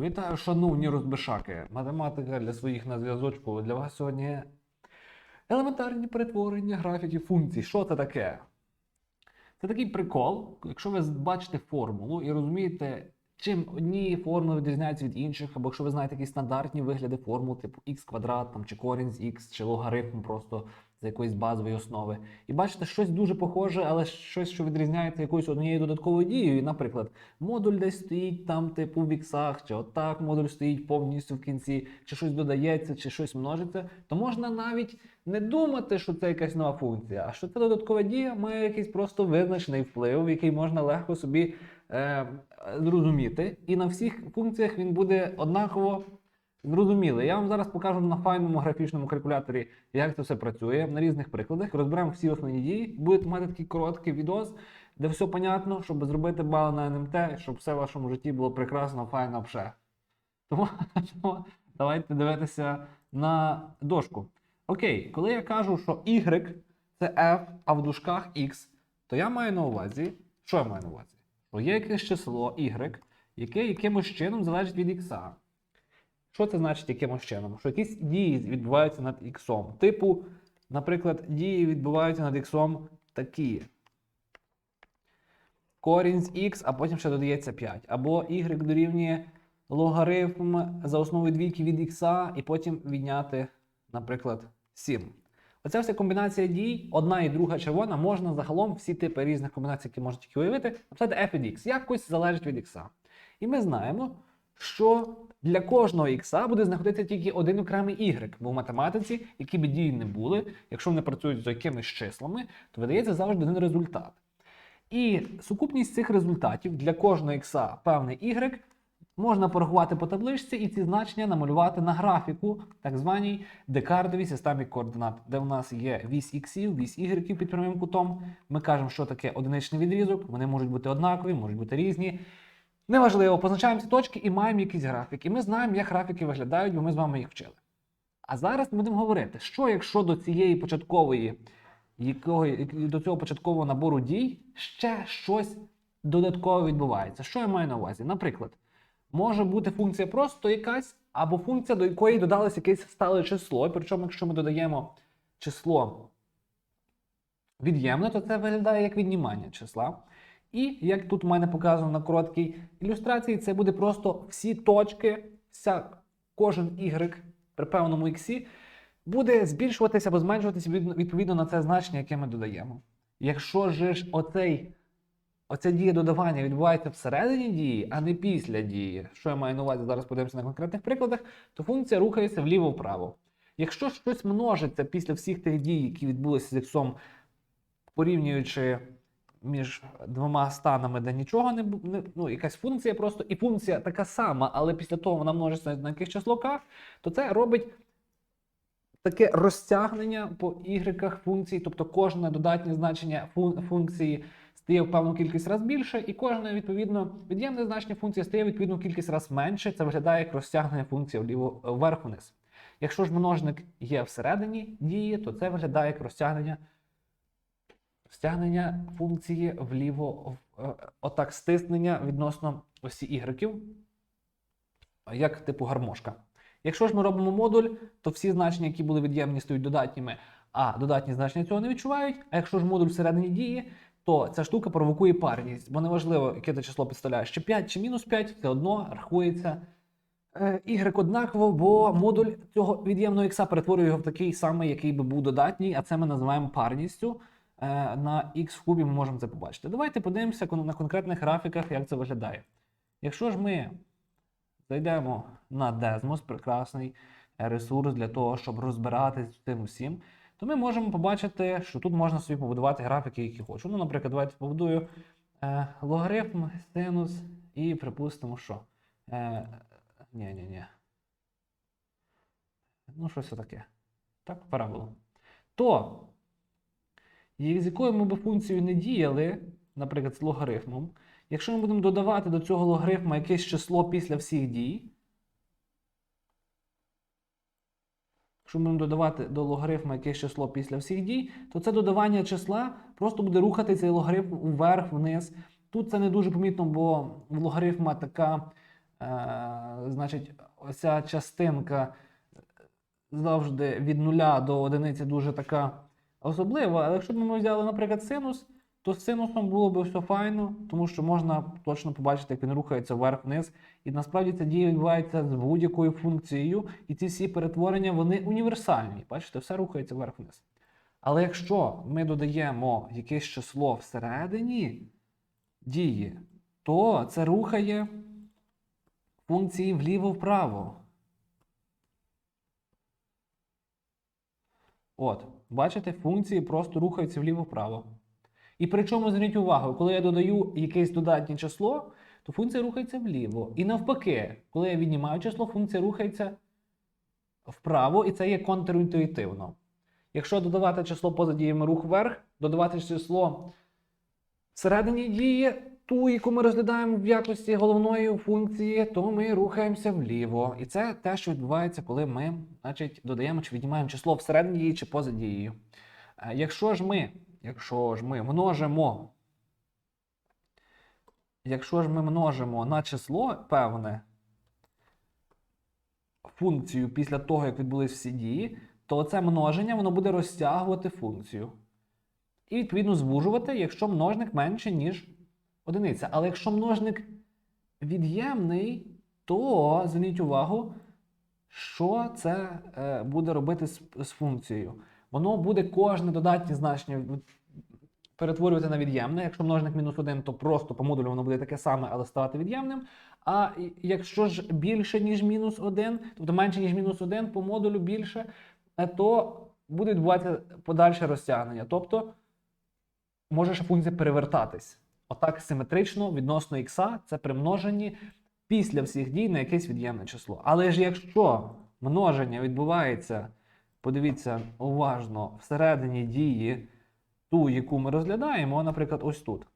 Вітаю, шановні розбишаки. Математика для своїх на зв'язочку. Для вас сьогодні елементарні перетворення графіків функцій. Що це таке? Це такий прикол, якщо ви бачите формулу і розумієте, чим одні формули відрізняються від інших, або якщо ви знаєте якісь стандартні вигляди формул, типу х квадрат, там, чи корінь з х, чи логарифм просто з якоїсь базової основи. І бачите щось дуже похоже, але щось, що відрізняється якоюсь однією додатковою дією. Наприклад, модуль десь стоїть там, типу в іксах, чи отак модуль стоїть повністю в кінці, чи щось додається, чи щось множиться, то можна навіть не думати, що це якась нова функція, а що ця додаткова дія має якийсь просто визначений вплив, який можна легко собі е, зрозуміти. І на всіх функціях він буде однаково зрозумілий. Я вам зараз покажу на файному графічному калькуляторі, як це все працює на різних прикладах. Розберемо всі основні дії. Будете мати такий короткий відос, де все понятно, щоб зробити бал на НМТ, щоб все в вашому житті було прекрасно, файно. Тому, тому давайте дивитися на дошку. Окей, коли я кажу, що y це f, а в дужках x, то я маю на увазі, що я маю на увазі? Що є якесь число y, яке якимось чином залежить від x. Що це значить якимось чином? Що якісь дії відбуваються над x. Типу, наприклад, дії відбуваються над x такі. Корінь з x, а потім ще додається 5. Або y дорівнює логарифм за основою двійки від x, і потім відняти, наприклад, 7. Оця вся комбінація дій, одна і друга червона, можна загалом всі типи різних комбінацій, які можна тільки уявити, написати f від x. Якось залежить від x. І ми знаємо, що для кожного x буде знаходитися тільки один окремий y, бо в математиці, які б дії не були, якщо вони працюють з якимись числами, то видається завжди один результат. І сукупність цих результатів для кожного x певний y можна порахувати по табличці і ці значення намалювати на графіку, так званій декардовій системі координат, де в нас є вісь іксів, вісь y під прямим кутом. Ми кажемо, що таке одиничний відрізок, вони можуть бути однакові, можуть бути різні. Неважливо, позначаємо ці точки і маємо якийсь графік. І ми знаємо, як графіки виглядають, бо ми з вами їх вчили. А зараз ми будемо говорити, що якщо до цієї початкової, якої, до цього початкового набору дій ще щось додатково відбувається. Що я маю на увазі? Наприклад, може бути функція просто якась, або функція, до якої додалось якесь стале число. Причому, якщо ми додаємо число від'ємне, то це виглядає як віднімання числа. І як тут у мене показано на короткій ілюстрації, це буде просто всі точки, вся, кожен y при певному x буде збільшуватися або зменшуватися відповідно на це значення, яке ми додаємо. Якщо ж оцей, оця дія додавання відбувається всередині дії, а не після дії, що я маю на увазі, зараз подивимося на конкретних прикладах, то функція рухається вліво-вправо. Якщо щось множиться після всіх тих дій, які відбулися з іксом, порівнюючи між двома станами, де нічого не, не ну, якась функція просто, і функція така сама, але після того вона множиться на яких числоках, то це робить таке розтягнення по y функцій, тобто кожне додатнє значення фун- функції стає в певну кількість разів більше, і кожне відповідно від'ємне значення функції стає відповідну кількість разів менше. Це виглядає як розтягнення функції вліво вверх вниз. Якщо ж множник є всередині дії, то це виглядає як розтягнення Стягнення функції вліво, е, отак стиснення відносно осі ігреків, як типу гармошка. Якщо ж ми робимо модуль, то всі значення, які були від'ємні, стають додатніми, а додатні значення цього не відчувають. А якщо ж модуль всередині дії, то ця штука провокує парність, бо неважливо, яке ти число підставляєш, чи 5, чи мінус 5, все одно рахується е, y однаково, бо модуль цього від'ємного ікса перетворює його в такий самий, який би був додатній, а це ми називаємо парністю. Е, на x в кубі ми можемо це побачити. Давайте подивимося на конкретних графіках, як це виглядає. Якщо ж ми зайдемо на Desmos, прекрасний е, ресурс для того, щоб розбиратись з цим усім, то ми можемо побачити, що тут можна собі побудувати графіки, які хочу. Ну, наприклад, давайте побудую е, логарифм, синус і припустимо, що. Е, ні, ні, ні. Ну, щось таке. Так, параболу. То з якою ми б функцією не діяли, наприклад, з логарифмом, якщо ми будемо додавати до цього логарифма якесь число після всіх дій, якщо ми будемо додавати до логарифма якесь число після всіх дій, то це додавання числа просто буде рухати цей логарифм вверх-вниз. Тут це не дуже помітно, бо в логарифма така значить, оця частинка завжди від нуля до одиниці дуже така особлива. Але якщо б ми взяли, наприклад, синус, то з синусом було б все файно, тому що можна точно побачити, як він рухається вверх-вниз. І насправді ця дія відбувається з будь-якою функцією, і ці всі перетворення вони універсальні. Бачите, все рухається вверх-вниз. Але якщо ми додаємо якесь число всередині дії, то це рухає функції вліво-вправо. От, бачите, функції просто рухаються вліво-вправо. І причому зверніть увагу, коли я додаю якесь додатнє число, то функція рухається вліво. І навпаки, коли я віднімаю число, функція рухається вправо, і це є контрінтуїтивно. Якщо додавати число поза діями рух вверх, додавати число всередині дії, ту, яку ми розглядаємо в якості головної функції, то ми рухаємося вліво. І це те, що відбувається, коли ми значить, додаємо чи віднімаємо число всередині дії чи поза дією. Е, Якщо ж ми, якщо ж ми множимо, якщо ж ми множимо на число певне функцію після того, як відбулись всі дії, то це множення воно буде розтягувати функцію. І відповідно звужувати, якщо множник менше, ніж одиниця. Але якщо множник від'ємний, то зверніть увагу, що це е, буде робити з, з функцією. Воно буде кожне додатнє значення перетворювати на від'ємне. Якщо множник мінус 1, то просто по модулю воно буде таке саме, але ставати від'ємним. А якщо ж більше, ніж мінус 1, тобто менше, ніж мінус 1, по модулю більше, е, то буде відбуватися подальше розтягнення. Тобто може функція перевертатись. Отак симетрично відносно х це при множенні після всіх дій на якесь від'ємне число. Але ж якщо множення відбувається, подивіться уважно, всередині дії, ту, яку ми розглядаємо, наприклад, ось тут,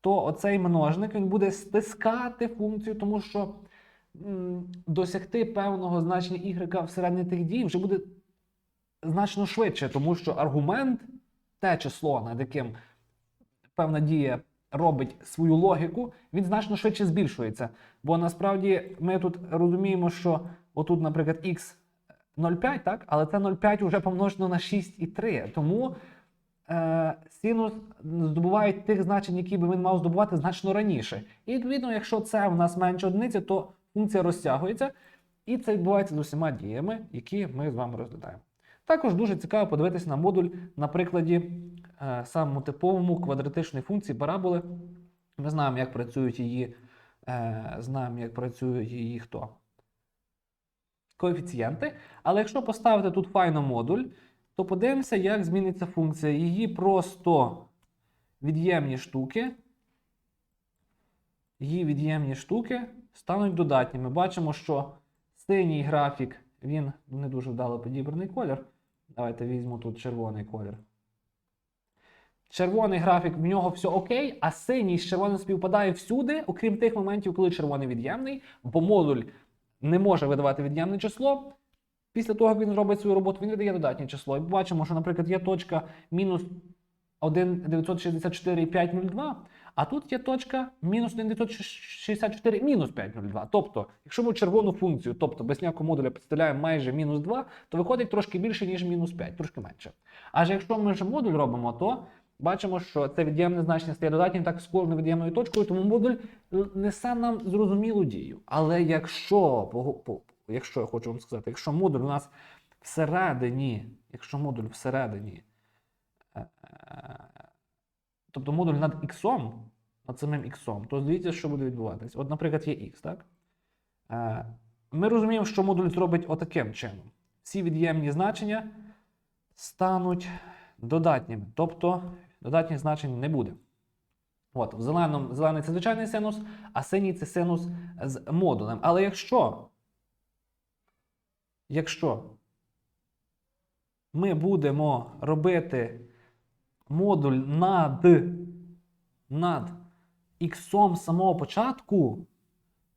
то оцей множник він буде стискати функцію, тому що м, досягти певного значення y всередині тих дій вже буде значно швидше, тому що аргумент, те число, над яким певна дія робить свою логіку, він значно швидше збільшується. Бо насправді ми тут розуміємо, що отут, наприклад, x 0,5, так? але це 0,5 вже помножено на 6,3. Тому е, синус здобуває тих значень, які би він мав здобувати значно раніше. І відповідно, якщо це в нас менше одиниці, то функція розтягується, і це відбувається з усіма діями, які ми з вами розглядаємо. Також дуже цікаво подивитися на модуль на прикладі е, самому типовому квадратичної функції параболи. Ми знаємо, як працюють її, е, знаємо, як працюють її хто? Коефіцієнти. Але якщо поставити тут файно модуль, то подивимося, як зміниться функція. Її просто від'ємні штуки. Її від'ємні штуки стануть додатніми. Бачимо, що синій графік, він не дуже вдало підібраний колір. Давайте візьму тут червоний колір. Червоний графік, в нього все окей, а синій з червоним співпадає всюди, окрім тих моментів, коли червоний від'ємний, бо модуль не може видавати від'ємне число. Після того, як він робить свою роботу, він видає додатнє число. І бачимо, що, наприклад, є точка мінус 1,964,502, а тут є точка мінус 1,964 мінус 502. Тобто, якщо ми червону функцію, тобто без ніякого модуля підставляємо майже мінус 2, то виходить трошки більше, ніж мінус 5, трошки менше. Аж якщо ми вже модуль робимо, то бачимо, що це від'ємне значення стає додатнім так з кожною від'ємною точкою, тому модуль несе нам зрозумілу дію. Але якщо, якщо я хочу вам сказати, якщо модуль у нас всередині, якщо модуль всередині, е, е, тобто модуль над іксом, над самим іксом, то дивіться, що буде відбуватись. От, наприклад, є х, так? Е, Ми розуміємо, що модуль зробить отаким чином. Всі від'ємні значення стануть додатніми, тобто додатніх значень не буде. От, в зеленому, зелений це звичайний синус, а синій це синус з модулем. Але якщо, якщо ми будемо робити модуль над, над іксом самого початку,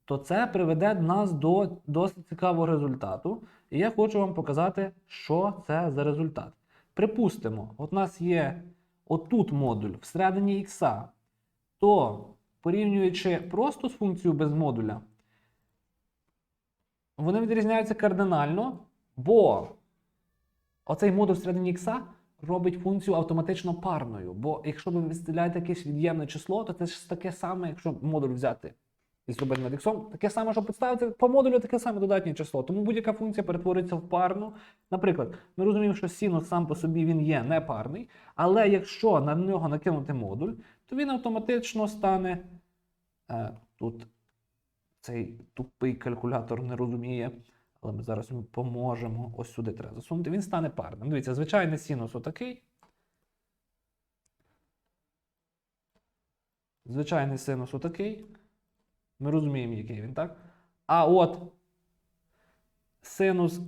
то це приведе нас до досить цікавого результату. І я хочу вам показати, що це за результат. Припустимо, от у нас є отут модуль всередині ікса, то порівнюючи просто з функцією без модуля, вони відрізняються кардинально, бо оцей модуль всередині ікса робить функцію автоматично парною. Бо якщо ви виставляєте якесь від'ємне число, то це ж таке саме, якщо модуль взяти і зробити над іксом, таке саме, що підставити по модулю таке саме додатнє число. Тому будь-яка функція перетвориться в парну. Наприклад, ми розуміємо, що синус сам по собі він є непарний, але якщо на нього накинути модуль, то він автоматично стане. Е, тут цей тупий калькулятор не розуміє, але ми зараз йому поможемо. Ось сюди треба засунути. Він стане парним. Дивіться, звичайний синус отакий. Звичайний синус отакий. Ми розуміємо, який він, так? А от синус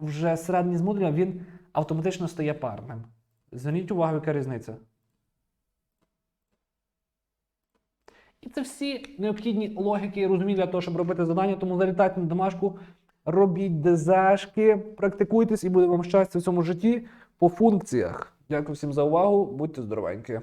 вже середній з модуля, він автоматично стає парним. Зверніть увагу, яка різниця. І це всі необхідні логіки і розуміння для того, щоб робити завдання. Тому залітайте на домашку, робіть дезешки, практикуйтесь і буде вам щастя в цьому житті по функціях. Дякую всім за увагу. Будьте здоровенькі.